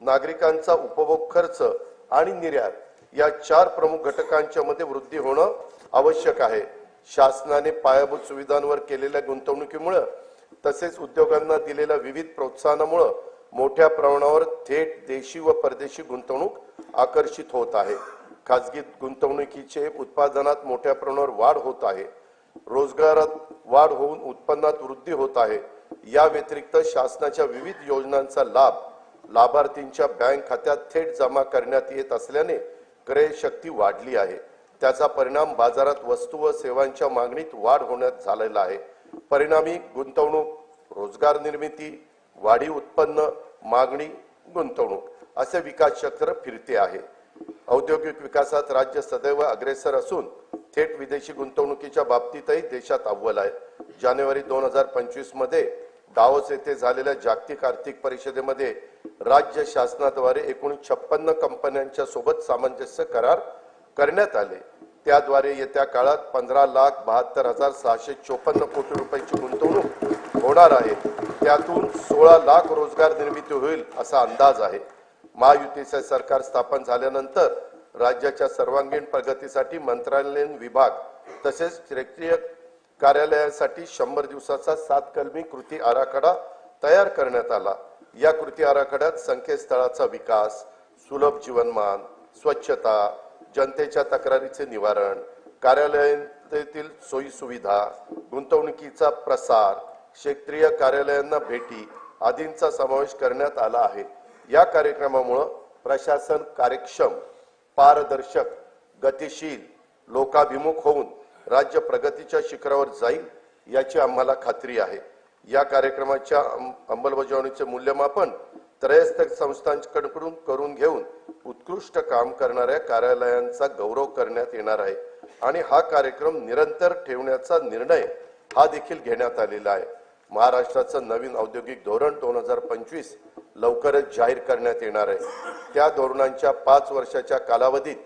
नागरिकांचा उपभोग खर्च आणि निर्यात या चार प्रमुख घटकांच्या मध्ये वृद्धी होणं आवश्यक आहे. शासनाने पायाभूत सुविधांवर केलेल्या गुंतवणुकीमुळे तसेच उद्योगांना दिलेल्या विविध प्रोत्साहनामुळे मोठ्या प्रमाणावर थेट देशी व परदेशी गुंतवणूक आकर्षित होत आहे. खाजगी गुंतवणुकीचे उत्पादनात मोठ्या प्रमाणावर वाढ होत आहे. रोजगारात वाढ होऊन उत्पन्नात वृद्धी होत आहे. या व्यतिरिक्त शासनाच्या विविध योजनांचा लाभ लाभार्थींच्या बँक खात्यात थेट जमा करण्यात येत असल्याने क्रय शक्ती वाढली आहे. त्याचा परिणाम बाजारात वस्तू व सेवांच्या मागणीत वाढ होण्यात झालेला आहे. परिणामी गुंतवणूक रोजगार निर्मिती वाढी उत्पन्न मागणी गुंतवणूक असे विकास चक्र फिरते आहे. औद्योगिक विकासात राज्य सदैव अग्रेसर असून थेट विदेशी गुंतवणुकीच्या बाबतीतही देशात अव्वल आहे. जानेवारी दोन हजार पंचवीसमध्ये दावोस येथे झालेल्या जागतिक आर्थिक परिषदेमध्ये राज्य शासनाद्वारे एकूण छप्पन्न कंपन्यांच्या सोबत सामंजस्य करार करण्यात आले. त्याद्वारे येत्या काळात पंधरा लाख बहात्तर हजार सहाशे चोपन्न कोटी रुपयांची गुंतवणूक होणार आहे. त्यातून सोळा लाख रोजगार निर्मिती होईल असा अंदाज आहे. महायुतीचे सरकार स्थापन झाल्यानंतर राज्याच्या सर्वांगीण प्रगतीसाठी मंत्रालयीन विभाग तसेच क्षेत्रीय कार्यालयासाठी शंभर दिवसाचा सात कलमी कृती आराखडा तयार करण्यात आला. या कृती आराखड्यात संकेतस्थळाचा विकास सुलभ जीवनमान स्वच्छता जनतेच्या तक्रारीचे निवारण कार्यालयातील सोयी सुविधा गुंतवणुकीचा प्रसार क्षेत्रीय कार्यालयांना भेटी आदींचा समावेश करण्यात आला आहे. या कार्यक्रमामुळं प्रशासन कार्यक्षम पारदर्शक गतिशील लोकाभिमुख होऊन राज्य प्रगतीच्या शिखरावर जाईल याची आम्हाला खात्री आहे. या कार्यक्रमाच्या अंमलबजावणीचे मूल्यमापन त्रयस्थ संस्थांकडून करून घेऊन उत्कृष्ट काम करणाऱ्या कार्यालयांचा गौरव करण्यात येणार आहे. आणि हा कार्यक्रम निरंतर ठेवण्याचा निर्णय हा देखील घेण्यात आलेला आहे. महाराष्ट्राचं नवीन औद्योगिक धोरण दोन हजार पंचवीस लवकरच जाहीर करण्यात येणार आहे. त्या धोरणांच्या पाच वर्षाच्या कालावधीत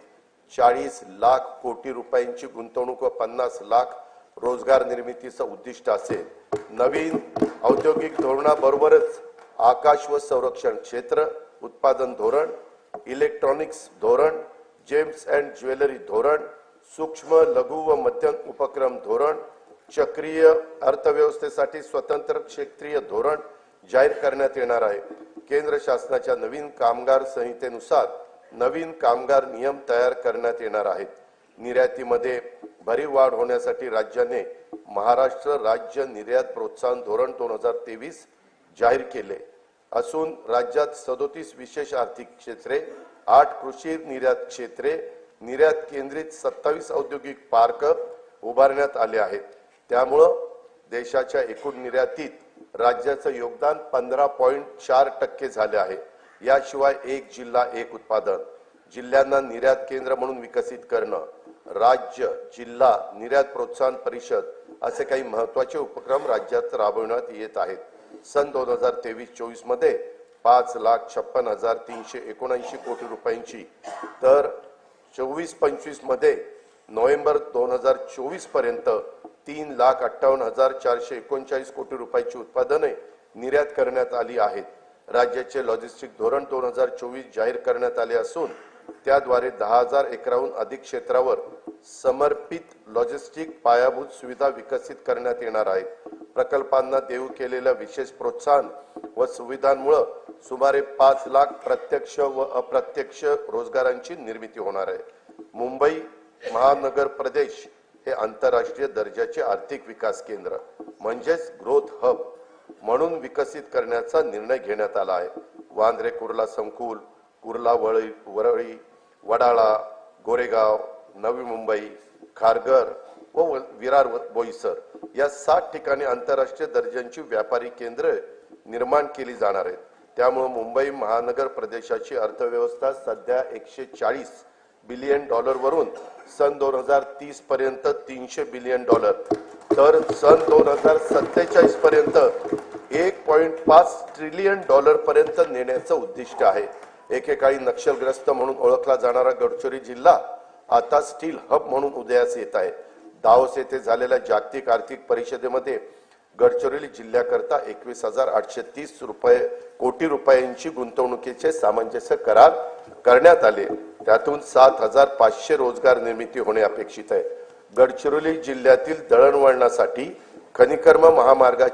चाळीस लाख कोटी रुपयांची गुंतवणूक व पन्नास लाख रोजगार निर्मितीचं उद्दिष्ट असेल. नवीन औद्योगिक धोरणाबरोबरच आकाश व संरक्षण क्षेत्र उत्पादन धोरण इलेक्ट्रॉनिक्स धोरण जेम्स अँड ज्वेलरी धोरण सूक्ष्म लघु व मध्यम उपक्रम धोरण चक्रीय अर्थव्यवस्थेसाठी स्वतंत्र क्षेत्रीय धोरण जाहीर करण्यात येणार आहे. केंद्र शासनाच्या नवीन कामगार संहितेनुसार नवीन कामगार नियम तयार करण्यात येणार आहेत. निर्यातीमध्ये भरीव वाढ होण्यासाठी राज्याने महाराष्ट्र राज्य निर्यात प्रोत्साहन धोरण दोन हजार तेवीस जाहीर केले. असून राज्यात सदोतीस विशेष आर्थिक क्षेत्रे आठ कृषी निर्यात क्षेत्रे निर्यात केंद्रित सत्तावीस औद्योगिक पार्क उभारण्यात आले आहेत. त्यामुळं देशाच्या एकूण निर्यातीत राज्याचं योगदान पंधरा पॉईंट चार टक्के झाले आहे. याशिवाय एक जिल्हा एक उत्पादन. जिल्ह्यांना निर्यात केंद्र म्हणून विकसित करणं. राज्य जिल्हा निर्यात प्रोत्साहन परिषद असे काही महत्त्वाचे उपक्रम राज्यात राबवण्यात येत आहेत. सन दोन हजार तेवीस चोवीसमध्ये पाच लाख छप्पन हजार तीनशे एकोणऐंशी कोटी रुपयांची तर चोवीस पंचवीसमध्ये नोव्हेंबर दोन हजार चोवीसपर्यंत तीन लाख अठ्ठावन्न हजार चारशे एकोणचाळीस कोटी रुपयाची उत्पादने निर्यात करण्यात आली आहेत. राज्याचे लॉजिस्टिक धोरण दोन हजार चोवीस जाहीर करण्यात आले असून त्याद्वारे दहा हजार एकराहून अधिक क्षेत्रावर समर्पित लॉजिस्टिक पायाभूत सुविधा विकसित करण्यात येणार आहेत. प्रकल्पांना देऊ केलेल्या विशेष प्रोत्साहन व सुविधांमुळे सुमारे पाच लाख प्रत्यक्ष व अप्रत्यक्ष रोजगारांची निर्मिती होणार आहे. मुंबई महानगर प्रदेश हे आंतरराष्ट्रीय दर्जाचे आर्थिक विकास केंद्र. म्हणजेच ग्रोथ हब म्हणून विकसित करण्याचा निर्णय घेण्यात आला आहे. वांद्रे कुर्ला संकुल कुर्ला वळी वरळी वडाळा गोरेगाव नवी मुंबई खारघर व विरार बोईसर या सात ठिकाणी आंतरराष्ट्रीय दर्जांची व्यापारी केंद्र निर्माण केली जाणार आहेत. त्यामुळे मुंबई महानगर प्रदेशाची अर्थव्यवस्था सध्या एकशे चाळीस बिलियन डॉलर वरून सन दोन हजार तीस पर्यंत तीनशे बिलियन डॉलर तर सन दोन हजार सत्तेचाळीस पर्यंत पॉईंट पाच ट्रिलियन डॉलर पर्यंत नेण्याचं उद्दिष्ट आहे. एकेकाळी नक्षलग्रस्त म्हणून ओळखला जाणारा गडचिरोली जिल्हा आता स्टील हब म्हणून उदयास येत आहे. दावोस येथे झालेल्या जागतिक आर्थिक परिषदेमध्ये गडचिरोली जिल्ह्याकरता एकवीस हजार आठशे तीस रुपये कोटी रुपयांची गुंतवणुकीचे सामंजस्य करार करण्यात आले. त्यातून सात हजार पाचशे रोजगार निर्मिती होणे अपेक्षित आहे. गडचिरोली जिल्ह्यातील दळणवळणासाठी खनिकर्म महामार्गाची